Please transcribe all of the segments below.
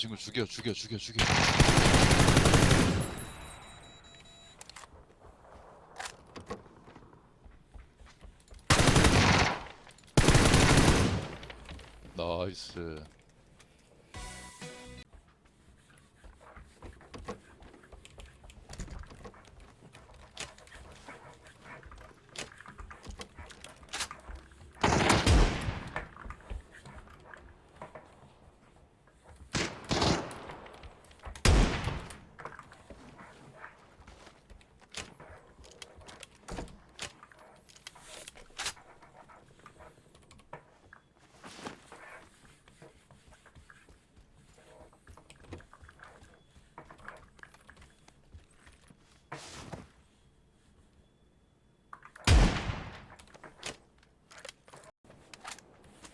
저 친구 죽여 죽여 죽여 죽여. 나이스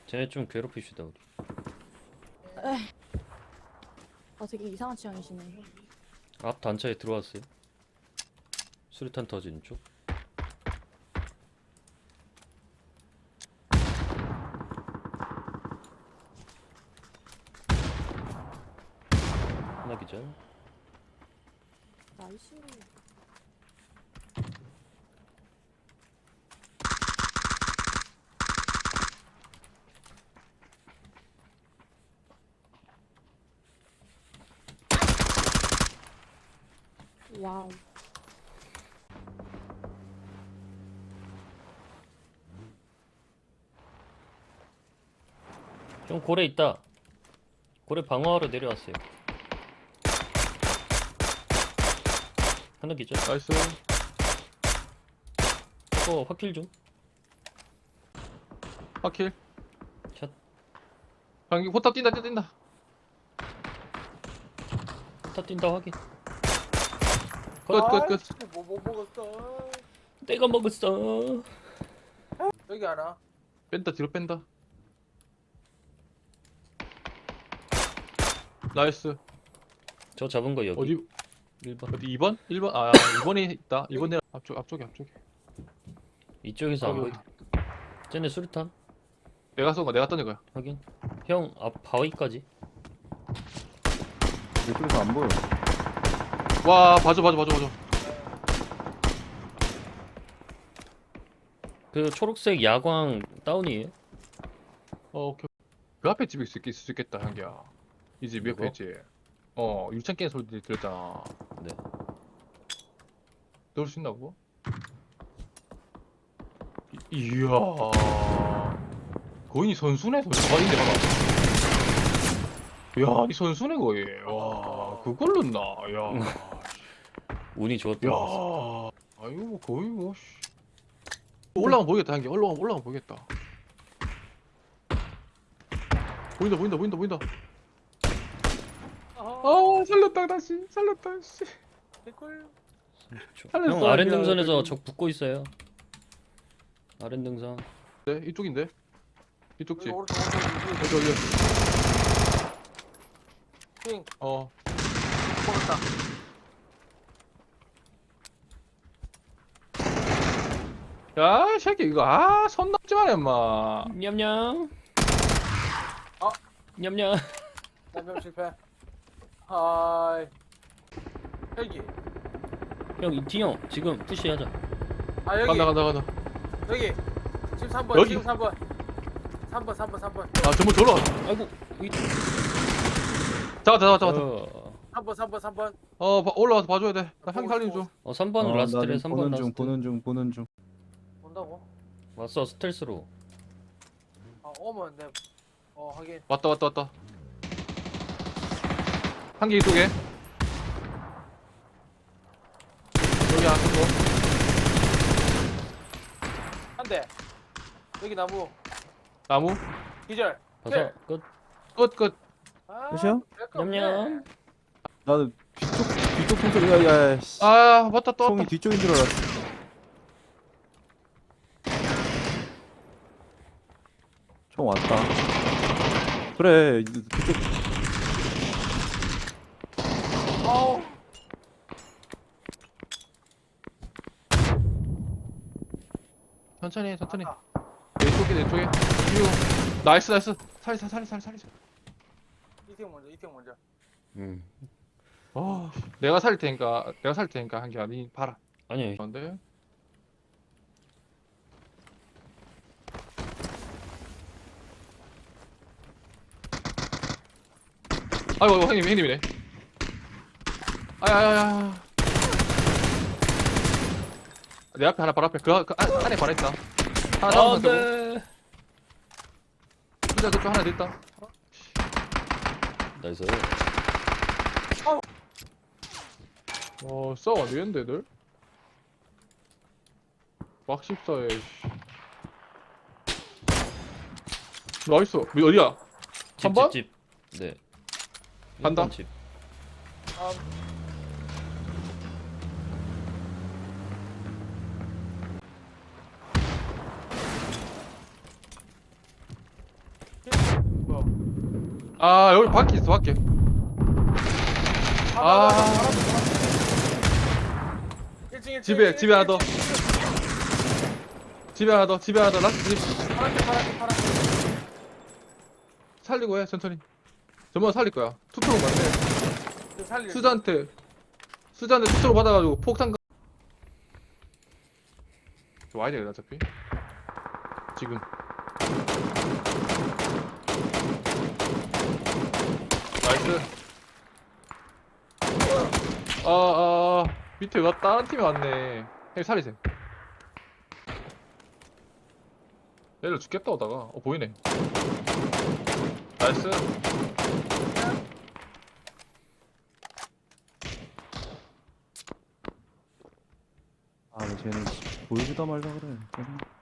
쟤네 좀 괴롭히시다 우리 아 되게 이상한 취향이시네. 앞 단차에 들어왔어요 수류탄 터진 쪽 하나 기절 나이스. 와우. 형 고래 있다. 고래 방어하러 내려왔어요. 하나 기절. 나이스. 어 확킬 좀 확킬. 샷. 방기 포탑 뛴다 뛴다 뛴다. 타 뛴다 확인 끝 끝끝. 뭐못 먹었어. 내가 먹었어. 여기 하나. 뺀다 뒤로 뺀다. 나이스. 저 잡은 거 여기. 어디? 1번. 어디 2번? 1번? 아 2번에 있다. 2번 내려 앞쪽 앞쪽에 앞쪽에. 이쪽에서 안. 보이 쟤네 수류탄? 내가 쏜거 내가 던진 거야. 확인. 형 앞 바위까지. 이쪽에서 안 보여. 와 봐줘 봐줘 봐줘 봐줘. 그 초록색 야광 다운이에요? 어 오케이. 그 앞에 집에 있을, 있을 수 있겠다 향기야. 이집 이거? 옆에 있지? 어 유창 깨는 소리 들렸잖아. 네. 넣을 수 있나 그거? 이, 이야. 거의 선수네 선수 아 인데 봐라 야이 선수네 거의. 와 그걸 넣나? 야 운이 좋았다 야, 아이고 뭐 거의 뭐 씨. 올라가면 보이겠다 한개 올라가면 올라가면 보이겠다. 보인다 보인다 보인다 보인다. 아 살렸다 다시 살렸다 씨. 개꿀. 살렸어, 형 아랫. 능선에서 적 붙고 있어요 아랫 능선 네 이쪽인데 이쪽 집. 여기 오른쪽 오른쪽 여기 여기. 핑어 먹었다. 야, 이 새끼 이거 아, 손 넘지 마라, 임마. 냠냠 어? 냠냠 남명 실패. 하이. 여기. 형 이티형 지금 푸시하자 아 여기. 간다 간다 간다. 여기. 지금 3번. 여기. 지금 3번. 3번 3번 3번. 아, 전부 돌아. 아이고 이 잡아 잡아 잡아. 어, 3번 3번 3번. 어, 봐- 올라와서 봐줘야 돼. 나 향기 살림 좀. 어 3번 라스트래 3번 보는 중, 라스트 보는 중, 보는 중. 온다고? 왔어 스텔스로 아 오면 내. 어 하긴. 왔다 왔다 왔다. 한 개 이쪽에. 여기 앞에 거. 한 대. 여기 나무. 나무. 기절. 네. 끝끝 끝. 아, 끝이야? 될거 없네. 냠냠 나는 뒤쪽, 뒤쪽 총소리, 야, 야, 야, 씨. 아, 맞다 또 총이 왔다. 뒤쪽인 줄 알았어. 총 왔다. 그래, 뒤쪽, 어우. 천천히 해, 천천히. 내 쪽에 내 쪽에. 이거. 나이스 나이스. 살리 살리 살리 살리 살리. 이팀 먼저 이팀 먼저 음. 아 내가 살 테니까 내가 살 테니까 한 게 아니 봐라 아니 근데 아이고 아이고, 형님 형님이네 아야야야 내 앞에 하나 바로 앞에 그, 그 안, 안에 바로 있다 하나 다운 상태고 안돼. 진짜 그쪽 하나 더 있다 나이스. 어 싸워 안 되겠는데 애들 막 14에 나이스 뭐, 어디야 한 번? 집, 집, 집. 네. 간다. 집. 아 뭐야 아 여기 밖에 있어 밖에 아. 1층 1층 집에 집에 하나 더 집에 하나 더 집에 하나 더 라스트 집 파란색 파란색 파란색 살리고 해 천천히 다 살릴 거야. 투표로 맞네. 수자한테 수자한테 투표로 받아가지고 폭탄 가- 와야 돼 어차피. 지금. 나이스. 아, 아, 아, 밑에 와 다른 팀이 왔네. 형 살리세요. 얘를 죽겠다 오다가. 어 보이네. 나이스. 아 쟤는 보여주다 말자 그래 쟤는.